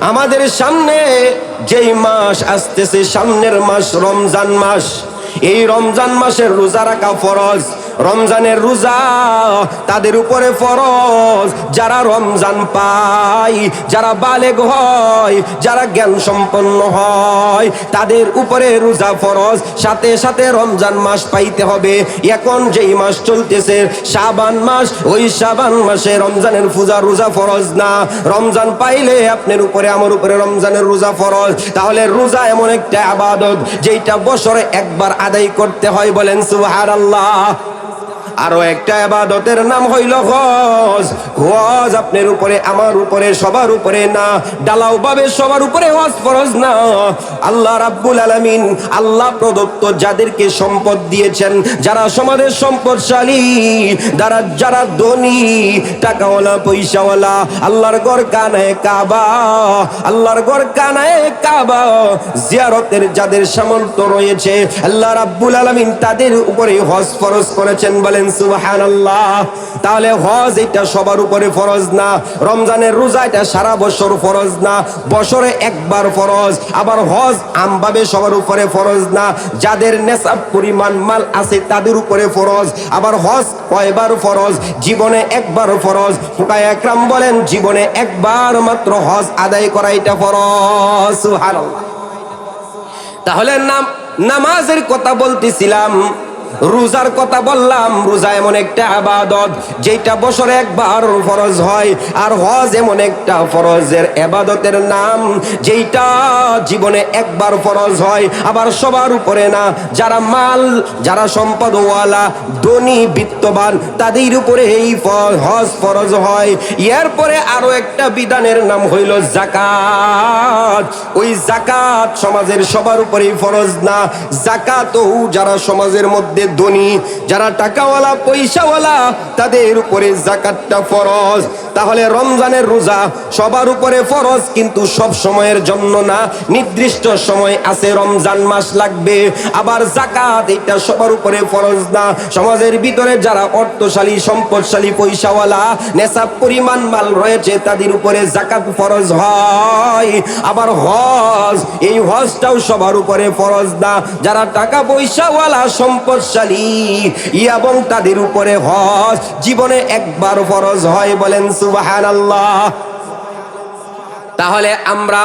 আমাদের সামনে যেই মাস আসতেছে সামনের মাস রমজান মাস। এই রমজান মাসের রোজা রাখা ফরজ। রমজানের রোজা তাদের উপরে ফরজ। যারা রমজান পায়, যারা বালেগ হয়, যারা জ্ঞান সম্পন্ন হয়, তাদের উপরে রোজা ফরজ। সাথে সাথে রমজান মাস পাইতে হবে। এখন যেই মাস চলতেছে, শাবান মাস, ওই শাবান মাসে রমজানের পূজা রোজা ফরজ না। রমজান পাইলে আপনার উপরে, আমার উপরে রমজানের রোজা ফরজ। তাহলে রোজা এমন একটা আবাদত যেটা বছরে একবার আদায় করতে হয় বলেন সুবহানাল্লাহ। আরও একটা আবাদতের নাম হইল হজ। হজ আপনার উপরে, আমার উপরে, সবার উপরে না। ডালাও ভাবে সবার উপরে হজ ফরজ না। আল্লাহ রাব্বুল আলামিন, আল্লাহ প্রদত্ত যাদেরকে সম্পদ দিয়েছেন, যারা সমাজের সম্পদশালী, যারা যারা ধনী, টাকাওয়ালা, পয়সাওয়ালা, আল্লাহর ঘর কানায় কাবা, আল্লাহর ঘর কানায় কাবা, জিয়ারতের যাদের সামর্থ্য রয়েছে, আল্লাহ রাব্বুল আলামিন তাদের উপরে হজ ফরজ করেছেন বলেন। সুবহানাল্লাহ। তাহলে হজ এটা সবার উপরে ফরজ না, রমজানের রোজা এটা সারা বছর ফরজ না, বছরে একবার ফরজ। আবার হজ আমভাবে সবার উপরে ফরজ না, যাদের নেশাব পরিমাণ মাল আছে তাদের উপরে ফরজ। আবার হজ কয়বার ফরজ? জীবনে একবার ফরজ। ফুকায় একরাম বলেন, জীবনে একবার মাত্র হজ আদায় করা এটা ফরজ। সুবহানাল্লাহ। তাহলে নাম নামাজের কথা বলতেছিলাম। রোজার কথা বললাম রোজা এমন একটা আবাদত যেটা বছরে একবার ফরজ হয়, আর হজ এমন একটা ফরজের আবাদতের নাম যেটা জীবনে একবার ফরজ হয়, আবার সবার উপরে না। যারা মাল, যারা সম্পদওয়ালা, ধনী, বিত্তবান, তাদের উপরে এই হজ ফরজ হয়। এরপরে আরও একটা বিধানের নাম হইল জাকাত ওই জাকাত সমাজের সবার উপরেই ফরজ না। জাকাতও যারা সমাজের মধ্যে ধনী যারা টাকাওয়ালা পয়সাওয়ালা তাদের উপরে জাকাতটা ফরজ। তাহলে রমজানের রোজা সবার উপরে ফরজ, কিন্তু সব সময়ের জন্য না। নির্দিষ্ট সময় আছে, রমজান মাস লাগবে। আবার জাকাত এটা সবার উপরে ফরজ না। সমাজের ভিতরে যারা অর্থশালী, সম্পদশালী, পয়সাওয়ালা, নেশাব পরিমাণ মাল রয়েছে, তাদের উপরে জাকাত ফরজ হয়। আবার হজ, এই হজটাও সবার উপরে ফরজ না। যারা টাকা পয়সাওয়ালা, সম্পদশালী এবং তাদের উপরে হজ জীবনে একবার ফরজ হয় বলেন তাহলে আমরা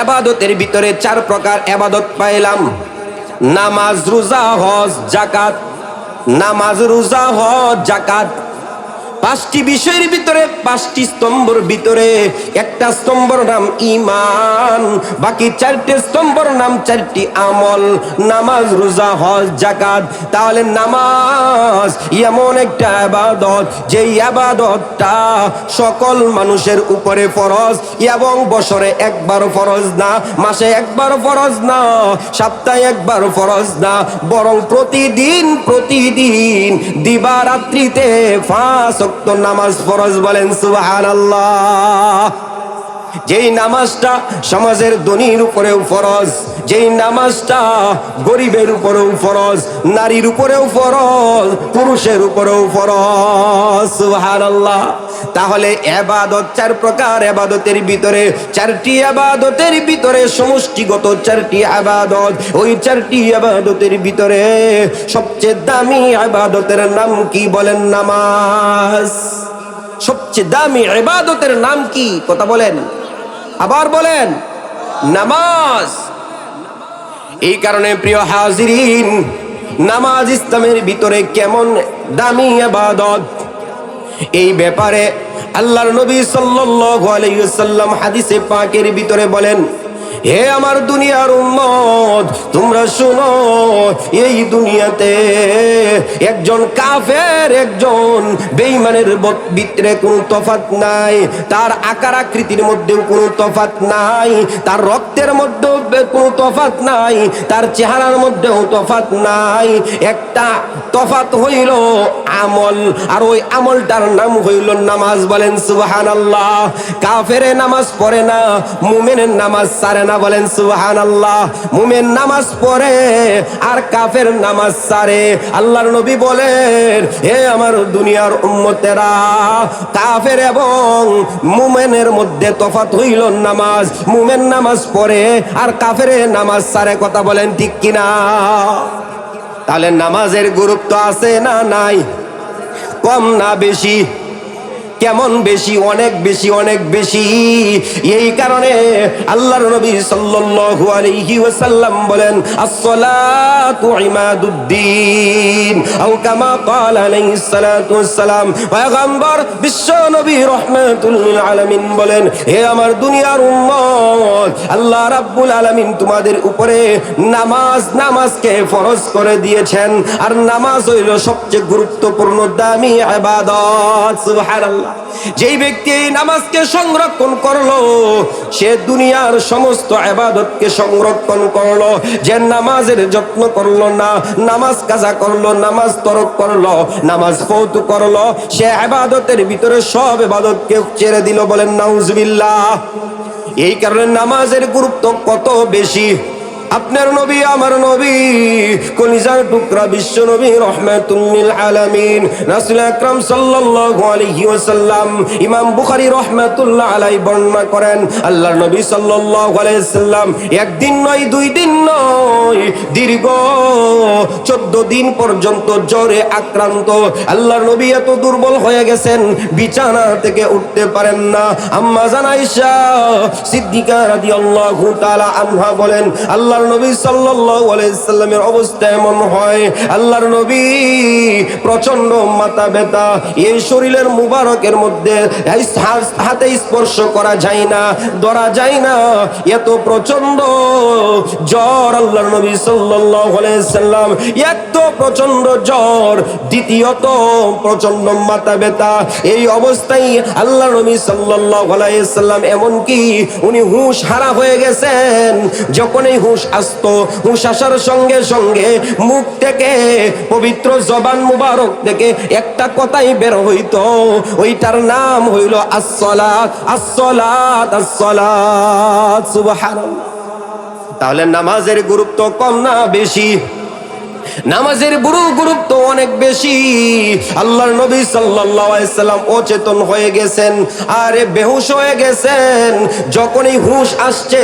এবাদতের ভিতরে চার প্রকার এবাদত পাইলাম। নামাজ, রোজা, হজ জাকাত নামাজ, রোজা, হজ জাকাত পাঁচটি বিষয়ের ভিতরে, পাঁচটি স্তম্ভর ভিতরে। একটা স্তম্ভর নাম ইমান বাকি চারটে স্তম্ভর নাম চারটি আমল। নামাজ, রোজা, হজ জাকাত তাহলে নামাজ এমন একটা আবাদত, যেই আবাদতটা সকল মানুষের উপরে ফরজ, এবং বছরে একবার ফরজ না, মাসে একবার ফরজ না, সপ্তাহে একবার ফরজ না, বরং প্রতিদিন প্রতিদিন দিবারাত্রিতে ওয়াক্ত নামাজ ফরজ বলেন সুবহানাল্লাহ। যেই নামাজটা সমাজের ধনীর উপরেও ফরজ, যেই নামাজটা গরিবের উপরেও ফরজ, নারীর উপরেও ফরজ, পুরুষের উপরেও ফরজ, সুবহানাল্লাহ। তাহলে এবাদত চার প্রকার, এবাদতের ভিতরে চারটি আবাদতের ভিতরে সমষ্টিগত চারটি আবাদত ওই চারটি আবাদতের ভিতরে সবচেয়ে দামি আবাদতের নাম কি বলেন নামাজ? সবচেয়ে দামি ইবাদতের নাম কি? কথা বলেন। আবার বলেন, নামাজ। এই কারণে প্রিয় হাজিরিন, নামাজ ইসলামের ভিতরে কেমন দামি আবাদত? এই ব্যাপারে আল্লাহর নবী সাল্লাল্লাহু আলাইহি ওয়াসাল্লাম হাদিসে পাকের ভিতরে বলেন হে আমার দুনিয়ার উম্মত, তোমরা শুনো, এই দুনিয়াতে একজন কাফের, একজন বেঈমানের ব- ভিতরে কোনো তফাত নাই, তার আকার আকৃতির মধ্যেও কোনো তফাত নাই, তার রক্তের মধ্যেও কোনো তফাত নাই, তার চেহারার মধ্যেও তফাত নাই, একটা তফাত হইল আমল, আর ওই আমলটার নাম হইল নামাজ বলেন সুবাহান আল্লাহ কাফেরে নামাজ পড়ে না, মুমেনের নামাজ সারে না। বলেন সুবাহান আল্লাহ মুমেন নামাজ পড়ে আর কাফের নামাজ সারে। আল্লাহর নবী বলেন, হে আমার দুনিয়ার উম্মতেরা, কাফের এবং মুমেনের মধ্যে তফাত হইল নামাজ। মুমেন নামাজ পড়ে আর কাফের নামাজ সারে কথা বলেন ঠিক কিনা? তাহলে নামাজের গুরুত্ব আছে না নাই? কম না বেশি? কেমন বেশি, অনেক বেশি অনেক বেশি? এই কারণে আল্লাহর নবী সাল্লাল্লাহু আলাইহি ওয়াসাল্লাম বলেন as-salatu ইমাদুদ্দিন। আও কামা ক্বালা আলাইহিস সালাতু ওয়াসসালাম। পয়গম্বর বিশ্ব নবী রাহমাতুল আলামিন বলেন, হে আমার দুনিয়ার উম্মত, আল্লাহ রাব্বুল আলামিন তোমাদের উপরে নামাজ, নামাজকে ফরজ করে দিয়েছেন। আর নামাজ হইল সবচেয়ে গুরুত্বপূর্ণ দামি ইবাদত। সুবহানাল্লাহ। যেই ব্যক্তি এই নামাজকে সংরক্ষণ করল, সে দুনিয়ার সমস্ত ইবাদতকে সংরক্ষণ করল, যে নামাজের যত্ন করল না, নামাজ কাজা করল, নামাজ তরক করল, নামাজ ফৌত করল, সে ইবাদতের ভিতরে সব ইবাদতকে ছেড়ে দিল বলেন, নাউজুবিল্লাহ। এই কারণে নামাজের গুরুত্ব কত বেশি? আপনার নবী, আমার নবী, কলিজার টুকরা বিশ্ব নবী রহমাতুল্লিল আলামিন। রাসূল আকরাম সাল্লাল্লাহু আলাইহি ওয়াসাল্লাম ইমাম বুখারী রহমাতুল্লাহ আলাই বর্ণনা করেন, আল্লাহর নবী সাল্লাল্লাহু আলাইহি সাল্লাম একদিন নয়, দুই দিন নয়, দীর্ঘ 14 দিন পর্যন্ত জ্বরে আক্রান্ত। আল্লাহর নবী এত দুর্বল হয়ে গেছেন, বিছানা থেকে উঠতে পারেন না। আম্মা জান আয়েশা সিদ্দিকা রাদিয়াল্লাহু তাআলা আনহা বলেন, আল্লাহর নবী সাল্লাল্লাহু আলাইহি সাল্লামের অবস্থা এমন হয়, আল্লাহর নবী প্রচণ্ড মাথা ব্যথা এই শরীরের মুবারকের মধ্যে হাতে স্পর্শ করা যায় না, ধরা যায় না। এত প্রচণ্ড জ্বর আল্লাহর নবী সাল্লাল্লাহু আলাইহি সাল্লাম এক প্রচণ্ড জ্বর, দ্বিতীয়ত প্রচণ্ড মাথা ব্যথা এই অবস্থায় আল্লাহ নবী সাল্লাল্লাহু আলাইহি সাল্লাম এমন কি উনি হুঁশ হারা হয়ে গেছেন যখন এই হুঁশ আসতো হুঁশ সঙ্গে সঙ্গে মুখ থেকে পবিত্র জবান মুবারক থেকে একটা কথাই বের হইত। ওইটার নাম হইল আসলাত আসলাত তাহলে নামাজের গুরুত্ব কম না বেশি? নামাজের বুড়ো গুরুত্ব অনেক বেশি। আল্লাহর নবী সাল্লাম অচেতন হয়ে গেছেন, আরে বেহুশ হয়ে গেছেন। যখনই হুঁশ আসছে,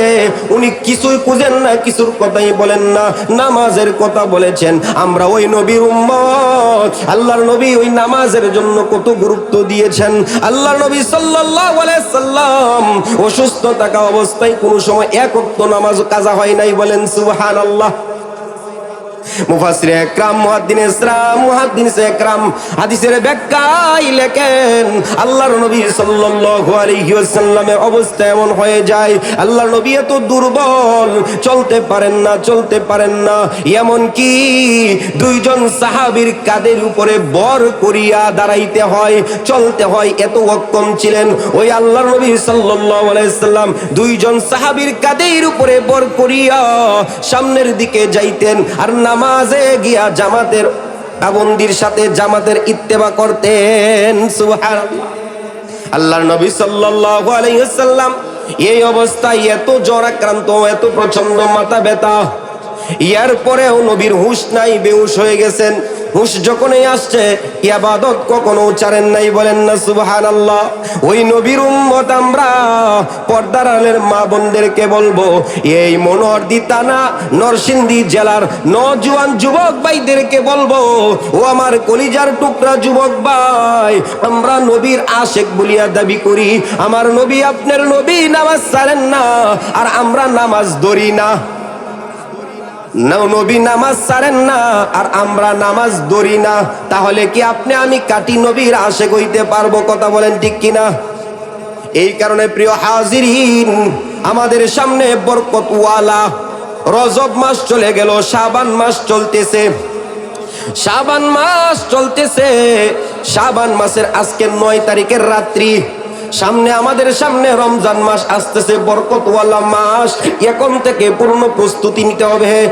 উনি কিছুই খুঁজেন না, কিছুর কথাই বলেন না, নামাজের কথা বলেছেন। আমরা ওই নবীর উম্মত। আল্লাহর নবী ওই নামাজের জন্য কত গুরুত্ব দিয়েছেন। আল্লাহর নবী আলাইহি সাল্লাম অসুস্থ থাকা অবস্থায় কোনো সময় এক ওয়াক্ত নামাজ কাজা হয় নাই বলেন, সুবহানাল্লাহ। মুফাসসির একরাম মুহাদ্দিন ইসলাম মুহাদ্দিন একরাম। হাদিসের ব্যাখ্যায় লেখেন, আল্লাহর নবী সাল্লাল্লাহু আলাইহি ওয়াসাল্লামের অবস্থা এমন হয়ে যায়, আল্লাহর নবী এত দুর্বল, চলতে পারেন না, চলতে পারেন না। এমন কি দুইজন সাহাবীর কাদের উপরে বর করিয়া দাঁড়াইতে হয়, চলতে হয়, এত অক্ষম ছিলেন। ওই আল্লাহর নবী সাল্লাল্লাহু আলাইহি সাল্লাম দুইজন সাহাবীর কাদের উপরে বর করিয়া সামনের দিকে যাইতেন, আর নামাজে গিয়া জামাতের পাবন্দির সাথে জামাতের ইত্তেবা করতেন সুহার আল্লাহর নবী সাল্লাল্লাহু আলাইহি ওয়াসাল্লাম এই অবস্থায় এত জ্বর আক্রান্ত, এত প্রচণ্ড মাথা ব্যথা। ইয়ার পরেও নবীর হুঁশ নাই, বেহুশ হয়ে গেছেন। হুঁশ যখনই আসছে, ইয়াবাদত কখনো উচ্চারেন নাই বলেন না সুবহান আল্লাহ ওই নবীর উম্মত আমরা, পর্দার আলের মা বোনদেরকে বলব, এই মনোহরদি তানা নরসিংদী জেলার নজওয়ান যুবক ভাইদেরকে বলব, ও আমার কলিজার টুকরা যুবক ভাই, আমরা নবীর আশেক বলিয়া দাবি করি, আমার নবী, আপনার নবী নামাজ ছাড়েন না, আর আমরা নামাজ ধরি না। না নবী, নামাজ ছাড়েন না, আর আমরা নামাজ ধরি না। তাহলে কি আপনি আমি কাটি নবীর আশে হইতে পারব? কথা বলেন ঠিক কিনা? এই কারণে প্রিয় হাজিরিন, আমাদের সামনে বরকতওয়ালা রজব মাস চলে গেল, শাবান মাস চলতেছে। শাবান মাস চলতেছে। শাবান মাসের আজকে নয় তারিখের রাত্রি। সামনে আমাদের সামনে রমজান মাস আসতেছে, বরকতওয়ালা মাস। এখন থেকে পূর্ণ প্রস্তুতি নিতে হবে।